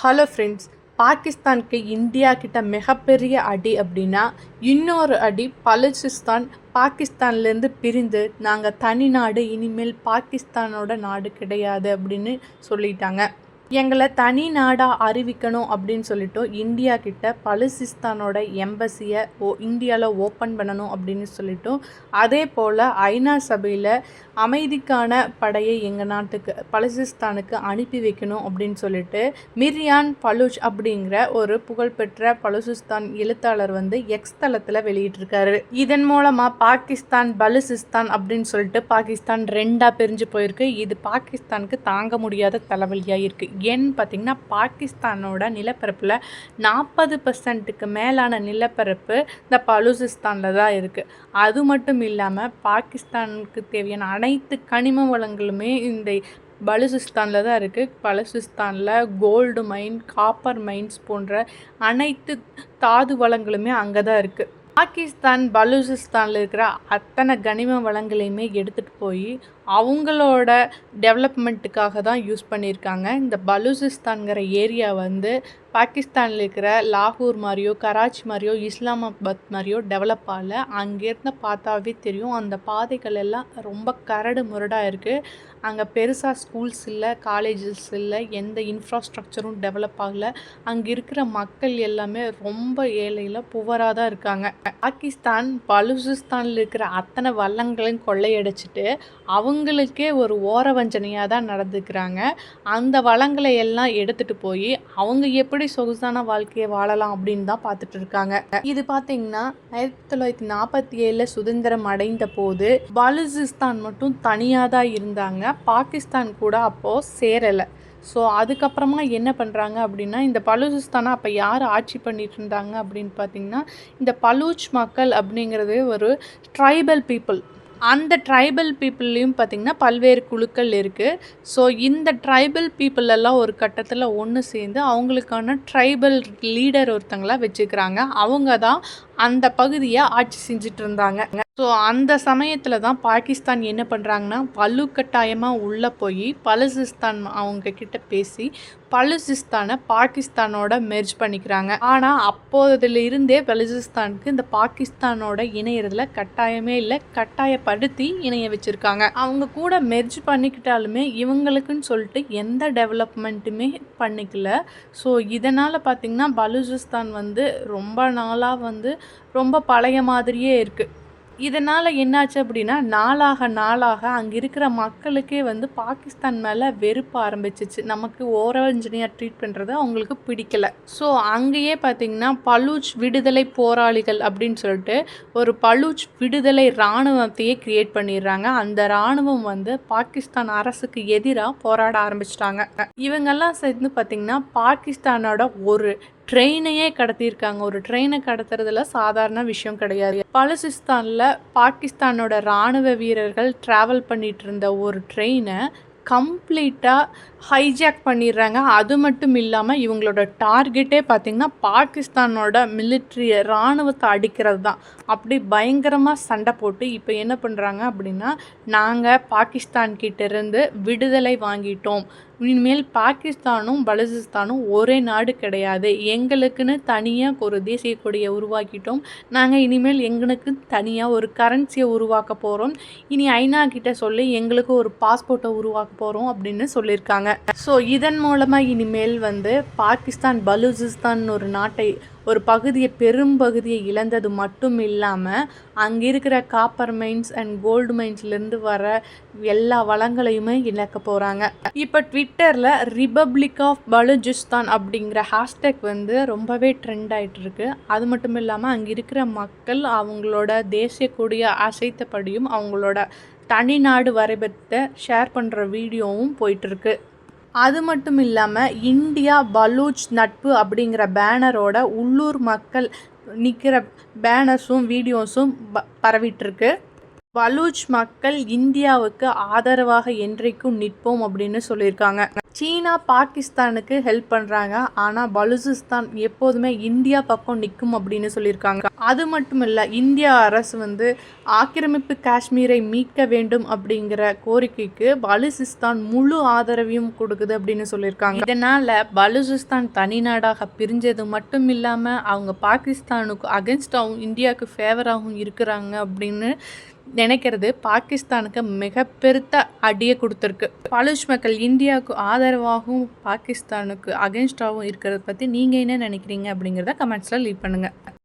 Hello friends பாகிஸ்தானுக்கு India கிட்ட மிகப்பெரிய அடி அப்படின்னா இன்னொரு அடி பலுச்சிஸ்தான் பாகிஸ்தான்லேருந்து பிரிந்து நாங்கள் தனி நாடு இனிமேல் பாகிஸ்தானோட நாடு கிடையாது அப்படின்னு சொல்லிட்டாங்க. எங்களை தனி நாடாக அறிவிக்கணும் அப்படின்னு சொல்லிட்டு இந்தியா கிட்ட பலுசிஸ்தானோட எம்பசியை ஓ இந்தியாவில் ஓப்பன் பண்ணணும் அப்படின்னு சொல்லிட்டு அதே போல் ஐநா சபையில் அமைதிக்கான படையை எங்கள் நாட்டுக்கு பலுசிஸ்தானுக்கு அனுப்பி வைக்கணும் அப்படின்னு சொல்லிட்டு மிரியான் பலுஜ் அப்படிங்கிற ஒரு புகழ்பெற்ற பலுசிஸ்தான் எழுத்தாளர் வந்து எக்ஸ் தளத்தில் வெளியிட்டிருக்காரு. இதன் மூலமாக பாகிஸ்தான் பலுசிஸ்தான் அப்படின்னு சொல்லிட்டு பாகிஸ்தான் ரெண்டாக பிரிஞ்சு போயிருக்கு. இது பாகிஸ்தானுக்கு தாங்க முடியாத தலைவலியாக இருக்குது எண் பார்த்திங்கன்னா பாகிஸ்தானோட நிலப்பரப்பில் நாற்பது பர்சன்ட்டுக்கு மேலான நிலப்பரப்பு இந்த பலூசிஸ்தானில் தான் இருக்குது அது மட்டும் இல்லாமல் பாகிஸ்தானுக்கு தேவையான அனைத்து கனிம வளங்களுமே இந்த பலுசிஸ்தானில் தான் இருக்குது பலுசிஸ்தானில் கோல்டு மைன் காப்பர் மைன்ஸ் போன்ற அனைத்து தாது வளங்களுமே அங்கே தான் இருக்குது பாகிஸ்தான் பலுசிஸ்தானில் இருக்கிற அத்தனை கனிம வளங்களையுமே எடுத்துகிட்டு போய் அவங்களோட டெவலப்மெண்ட்டுக்காக தான் யூஸ் பண்ணியிருக்காங்க. இந்த பலூசிஸ்தான்கிற ஏரியா வந்து பாகிஸ்தானில் இருக்கிற லாகூர் மாதிரியோ கராச்சி மாதிரியோ இஸ்லாமாபாத் மாதிரியோ டெவலப் ஆகல. அங்கேருந்து பார்த்தாவே தெரியும். அந்த பாதைகள் எல்லாம் ரொம்ப கரடு முரடாக இருக்குது அங்கே பெருசாக ஸ்கூல்ஸ் இல்லை காலேஜஸ் இல்லை எந்த இன்ஃப்ராஸ்ட்ரக்சரும் டெவலப் ஆகலை. அங்கே இருக்கிற மக்கள் எல்லாமே ரொம்ப ஏழையில் புவராக தான் இருக்காங்க. பாகிஸ்தான் பலூசிஸ்தானில் இருக்கிற அத்தனை வல்லங்களையும் கொள்ளையடிச்சிட்டு அவங்க அவங்களுக்கே ஒரு ஓரவஞ்சனையாக தான் நடந்துக்கிறாங்க. அந்த வளங்களை எல்லாம் எடுத்துகிட்டு போய் அவங்க எப்படி சொகுசான வாழ்க்கையை வாழலாம் அப்படின்னு தான் பார்த்துட்டு இருக்காங்க. இது பார்த்தீங்கன்னா ஆயிரத்தி தொள்ளாயிரத்தி நாற்பத்தி ஏழில் சுதந்திரம் அடைந்த போது பலுசிஸ்தான் மட்டும் தனியாக தான் இருந்தாங்க. பாகிஸ்தான் கூட அப்போது சேரலை. ஸோ அதுக்கப்புறமா என்ன பண்ணுறாங்க அப்படின்னா இந்த பலூச்சிஸ்தானை அப்போ யார் ஆட்சி பண்ணிட்டு இருந்தாங்க அப்படின்னு பார்த்தீங்கன்னா இந்த பலூச் மக்கள் அப்படிங்கிறது ஒரு ட்ரைபல் பீப்புள். அந்த ட்ரைபல் பீப்புள்லேயும் பார்த்திங்கன்னா பல்வேறு குழுக்கள் இருக்குது ஸோ இந்த ட்ரைபல் பீப்புள் எல்லாம் ஒரு கட்டத்தில் ஒன்று சேர்ந்து அவங்களுக்கான ட்ரைபல் லீடர் ஒருத்தங்களாக வச்சுக்கிறாங்க. அவங்க தான் அந்த பகுதியை ஆட்சி செஞ்சுட்டு இருந்தாங்க ஸோ அந்த சமயத்தில் தான் பாகிஸ்தான் என்ன பண்ணுறாங்கன்னா வலுக்கட்டாயமாக உள்ளே போய் பலுசிஸ்தான் அவங்க கிட்ட பேசி பலுசிஸ்தானை பாகிஸ்தானோட மெர்ஜ் பண்ணிக்கிறாங்க. ஆனால் அப்போதுல இருந்தே பலுசிஸ்தானுக்கு இந்த பாகிஸ்தானோட இணையறதுல கட்டாயமே இல்லை. கட்டாயப்படுத்தி இணைய வச்சுருக்காங்க. அவங்க கூட மெர்ஜ் பண்ணிக்கிட்டாலுமே இவங்களுக்குன்னு சொல்லிட்டு எந்த டெவலப்மெண்ட்டுமே பண்ணிக்கல. ஸோ இதனால் பார்த்திங்கன்னா பலுசிஸ்தான் வந்து ரொம்ப நாளாக வந்து ரொம்ப பழைய மாதிரியே இருக்குது இதனால் என்னாச்சு அப்படின்னா நாளாக நாளாக அங்கே இருக்கிற மக்களுக்கே வந்து பாகிஸ்தான் மேலே வெறுப்பு ஆரம்பிச்சிச்சு. நமக்கு ஓரவஞ்சனையாக ட்ரீட் பண்ணுறது அவங்களுக்கு பிடிக்கல. ஸோ அங்கேயே பார்த்திங்கன்னா பலூச் விடுதலை போராளிகள் அப்படின்னு சொல்லிட்டு ஒரு பலூச் விடுதலை இராணுவத்தையே க்ரியேட் பண்ணிடுறாங்க. அந்த இராணுவம் வந்து பாகிஸ்தான் அரசுக்கு எதிராக போராட ஆரம்பிச்சிட்டாங்க. இவங்கெல்லாம் சேர்ந்து பார்த்திங்கன்னா பாகிஸ்தானோட ஒரு ட்ரெயினையே கடத்தியிருக்காங்க. ஒரு ட்ரெயினை கடத்துறதுல சாதாரண விஷயம் கிடையாது. பலுசிஸ்தானில் பாகிஸ்தானோட இராணுவ வீரர்கள் ட்ராவல் பண்ணிட்டு இருந்த ஒரு ட்ரெயினை கம்ப்ளீட்டாக ஹைஜாக் பண்ணிடுறாங்க. அது மட்டும் இல்லாமல் இவங்களோட டார்கெட்டே பார்த்திங்கன்னா பாகிஸ்தானோட மிலிட்ரி இராணுவத்தை அடிக்கிறது தான். அப்படி பயங்கரமாக சண்டை போட்டு இப்போ என்ன பண்ணுறாங்க அப்படின்னா நாங்கள் பாகிஸ்தான் கிட்டேருந்து விடுதலை வாங்கிட்டோம். இனிமேல் பாகிஸ்தானும் பலுசிஸ்தானும் ஒரே நாடு கிடையாது. எங்களுக்குன்னு தனியாக ஒரு தேசிய கொடியை உருவாக்கிட்டோம். நாங்கள் இனிமேல் எங்களுக்கு தனியாக ஒரு கரன்சியை உருவாக்க போகிறோம் இனி ஐநா கிட்ட சொல்லி எங்களுக்கு ஒரு பாஸ்போர்ட்டை உருவாக்க போகிறோம் அப்படின்னு சொல்லியிருக்காங்க. ஸோ இதன் மூலமாக இனிமேல் வந்து பாகிஸ்தான் பலுசிஸ்தான் ஒரு நாட்டை ஒரு பகுதியை பெரும்பகுதியை இழந்தது மட்டும் இல்லாமல் அங்கே இருக்கிற காப்பர் மைன்ஸ் அண்ட் கோல்டு மைன்ஸ்லேருந்து வர எல்லா வளங்களையுமே இழக்க போகிறாங்க இப்போ ட்விட்டரில் ரிபப்ளிக் ஆஃப் பலுஜிஸ்தான் அப்படிங்கிற ஹேஷ்டேக் வந்து ரொம்பவே ட்ரெண்ட் ஆகிட்டு இருக்கு அது மட்டும் இல்லாமல் அங்கே இருக்கிற மக்கள் அவங்களோட தேசிய கொடியை அசைத்தபடியும் அவங்களோட தனிநாடு வரைபடத்தை ஷேர் பண்ணுற வீடியோவும் போயிட்டுருக்கு. அது மட்டும் இல்லாமல் இந்தியா பலூச் நட்பு அப்படிங்கிற பேனரோட உள்ளூர் மக்கள் நிற்கிற பேனர்ஸும் வீடியோஸும் ப பரவிட்டுருக்கு. பலூச் மக்கள் இந்தியாவுக்கு ஆதரவாக என்றைக்கும் நிற்போம் அப்படின்னு சொல்லியிருக்காங்க. சீனா பாகிஸ்தானுக்கு ஹெல்ப் பண்ணுறாங்க ஆனால் பலுசிஸ்தான் எப்போதுமே இந்தியா பக்கம் நிற்கும் அப்படின்னு சொல்லியிருக்காங்க. அது மட்டும் இல்லை இந்தியா அரசு வந்து ஆக்கிரமிப்பு காஷ்மீரை மீட்க வேண்டும் அப்படிங்கிற கோரிக்கைக்கு பலுசிஸ்தான் முழு ஆதரவையும் கொடுக்குது அப்படின்னு சொல்லியிருக்காங்க. இதனால் பலுசிஸ்தான் தனிநாடாக பிரிஞ்சது மட்டும் இல்லாமல் அவங்க பாகிஸ்தானுக்கு அகென்ஸ்டாகவும் இந்தியாவுக்கு ஃபேவராகவும் இருக்கிறாங்க அப்படின்னு நினைக்கிறது பாகிஸ்தானுக்கு மிக பெருத்த அடியை கொடுத்துருக்கு. பலுச் மக்கள் இந்தியாவுக்கு ஆதரவாகவும் பாகிஸ்தானுக்கு அகென்ஸ்டாகவும் இருக்கிறத பற்றி நீங்கள் என்ன நினைக்கிறீங்க அப்படிங்கிறத கமெண்ட்ஸில் லீவ் பண்ணுங்கள்